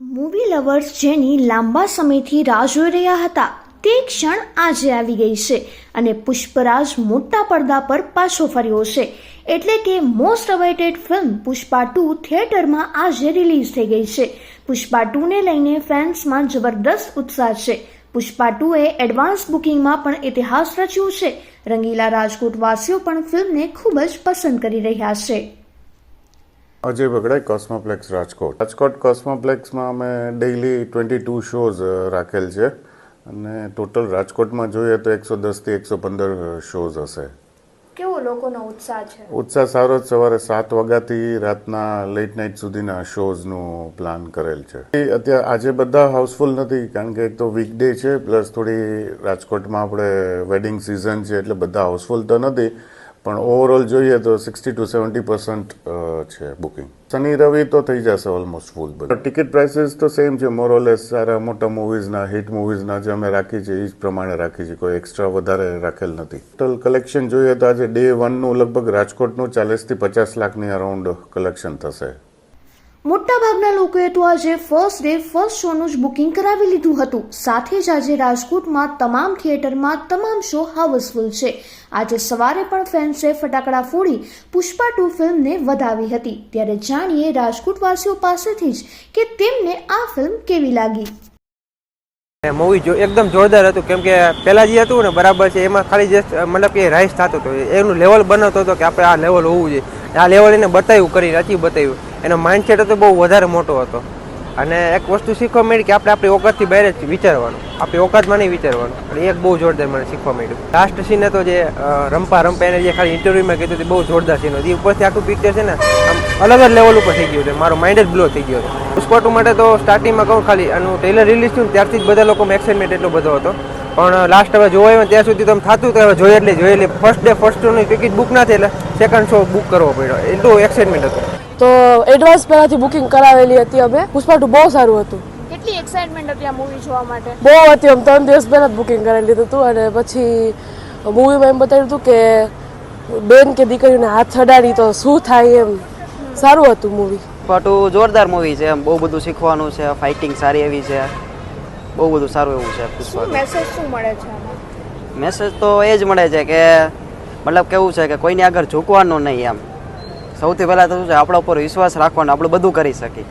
Movie lovers જેની લાંબા સમયથી રાહ જોઈ રહ્યા હતા, તે ક્ષણ આજે આવી ગઈ છે અને પુષ્પરાજ મોટા પડદા પર પાછો ફર્યો છે. એટલે કે most awaited film Pushpa two થિયેટરમાં આજે રિલીઝ થઈ ગઈ છે. પુષ્પા ટુને લઈને ફેન્સમાં જબરદસ્ત ઉત્સાહ છે. પુષ્પા ટુએ એડવાન્સ બુકિંગમાં પણ ઇતિહાસ રચ્યું છે. રંગીલા રાજકોટ વાસીઓ પણ ફિલ્મને ખૂબ જ પસંદ કરી રહ્યા છે. અજય બગડાઈ કોસ્મોપ્લેક્સ રાજકોટ. રાજકોટ કોસ્મોપ્લેક્સમાં અમે ડેઇલી ટ્વેન્ટી ટુ શોઝ રાખેલ છે. અને ટોટલ રાજકોટમાં જોઈએ તો એકસો દસથી એકસો પંદર શોઝ હશે. કેવો લોકોનો ઉત્સાહ છે? ઉત્સાહ સારો જ સવારે સાત વાગ્યાથી રાતના લેટ નાઇટ સુધીના શોઝનું પ્લાન કરેલ છે. અત્યારે આજે બધા હાઉસફુલ નથી કારણ કે એક તો વીકડે છે પ્લસ થોડી રાજકોટમાં આપણે વેડિંગ સિઝન છે એટલે બધા હાઉસફુલ તો નથી. પણ ઓવરઓલ જોઈએ તો સિક્સટી ટુ સેવન્ટી પર્સન્ટ છે બુકિંગ શનિ, રવિ તો થઈ જશે ઓલમોસ્ટ ફૂલ બધું. ટિકિટ પ્રાઇસીસ તો સેમ છે મોરોલેસ સારા મોટા મૂવીઝના હિટ મૂવીઝના જે અમે રાખી છે એ જ પ્રમાણે રાખી છે, કોઈ એક્સ્ટ્રા વધારે રાખેલ નથી. ટોટલ કલેક્શન જોઈએ તો આજે ડે વનનું લગભગ રાજકોટનું ચાલીસથી પચાસ લાખની અરાઉન્ડ કલેક્શન થશે. મોટાભાગના લોકોએ તો આજે ફર્સ્ટ ડે ફર્સ્ટ શોનું જ બુકિંગ કરાવી લીધું હતું. સાથે જ આજે રાજકોટમાં તમામ થિયેટરમાં તમામ શો હાઉસફુલ છે. આજે સવારે પણ ફેન્સે ફટાકડા ફોડી પુષ્પા ટુ ફિલ્મને વધાવી હતી. ત્યારે જાણીએ રાજકોટવાસીઓ પાસેથી જ કે તેમને આ ફિલ્મ કેવી લાગી. મૂવી જો એકદમ જોરદાર હતું. કેમ કે પહેલાં જે હતું ને, બરાબર છે, એમાં ખાલી જસ્ટ મતલબ કે રાઈસ થતો હતો. એનું લેવલ બનાવતો હતો કે આપણે આ લેવલ હોવું જોઈએ. આ લેવલ એને બતાવ્યું, કરી નથી બતાવ્યું. એનો માઇન્ડસેટ હતો બહુ વધારે મોટો હતો. અને એક વસ્તુ શીખવા મળી કે આપણે આપણી ઓકાતથી બહાર જ વિચારવાનું. આપણી ઓકાતમાં નહીં વિચારવાનું. અને એક બહુ જોરદાર મને શીખવા મળ્યું. લાસ્ટ સીન હતો જે રંપા રંપા એને જે ખાલી ઇન્ટરવ્યુમાં કીધું હતું, બહુ જોરદાર સીન હતી. ઉપરથી આખું પિક્ચર છે ને, આમ અલગ જ લેવલ ઉપર થઈ ગયું છે. મારો માઇન્ડ જ બ્લો થઈ ગયો હતો પુષ્પા માટે તો સ્ટાર્ટિંગમાં કહું ખાલી, આનું ટ્રેલર રિલીઝ થયું ત્યારથી જ બધા લોકોમાં એક્સાઇટમેન્ટ એટલો બધો હતો. પણ લાસ્ટ હવે જોવા આવ્યો ત્યાં સુધી તમે થતું તો હવે જોઈએ એટલે જોઈએ એટલે ફર્સ્ટ ડે ફર્સ્ટ શોની ટિકિટ બુક ના થઈ એટલે સેકન્ડ શો બુક કરવો પડ્યો. એટલું એક્સાઇટમેન્ટ હતું. તો એડવાન્સ પહેલાથી બુકિંગ કરાવેલી હતી અમે. પુષ્પા ટુ બહુ સારું હતું. કેટલી એક્સાઇટમેન્ટ હતી આ મૂવી જોવા માટે? બહુ હતી આમ ત્રણ દિવસ પહેલાં જ બુકિંગ કરાવી લીધું હતું અને પછી મૂવીમાં એમ બતાવ્યું હતું કે બેન કે દીકરીને હાથ અડાડી તો શું થાય એમ. સારું હતું મૂવી પાટું જોરદાર મૂવી છે. એમ બહુ બધું શીખવાનું છે. ફાઇટિંગ સારી એવી છે. બહુ બધું સારું એવું છે શું મેસેજ શું મળે છે મેસેજ તો એ જ મળે છે કે મતલબ કેવું છે કે કોઈની આગળ ઝૂકવાનું નહીં એમ. સૌથી પહેલાં તો શું છે આપણા ઉપર વિશ્વાસ રાખવાનો આપણે બધું કરી શકીએ.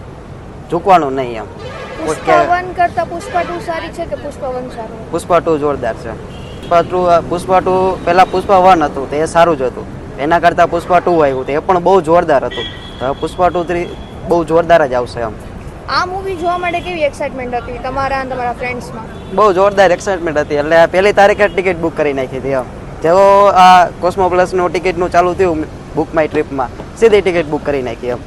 ઝૂકવાનું નહીં એમ. પુષ્પાવન કરતા પુષ્પા ટુ સારી છે કે પુષ્પાવન સારું? પુષ્પા ટુ જોરદાર છે. પુષ્પા ટુ પુષ્પા ટુ પહેલાં પુષ્પા વન હતું તે સારું જ હતું. એના કરતાં પુષ્પા ટુ આવ્યું તે પણ બહુ જોરદાર હતું. તો હવે પુષ્પા ટુ થ્રી બહુ જોરદાર જ આવશે એમ. આ મૂવી જોવા માટે કેવી એક્સાઇટમેન્ટ હતી તમારા અને તમારા ફ્રેન્ડ્સમાં બહુ જોરદાર એક્સાઇટમેન્ટ હતી. એટલે પહેલી તારીખે ટિકિટ બુક કરી નાખી હતી, એમ. જેવો આ કોસ્મો પ્લસનું ટિકિટનું ચાલુ થયું બુક માય ટ્રીપમાં સીધી ટિકિટ બુક કરી નાખી, એમ.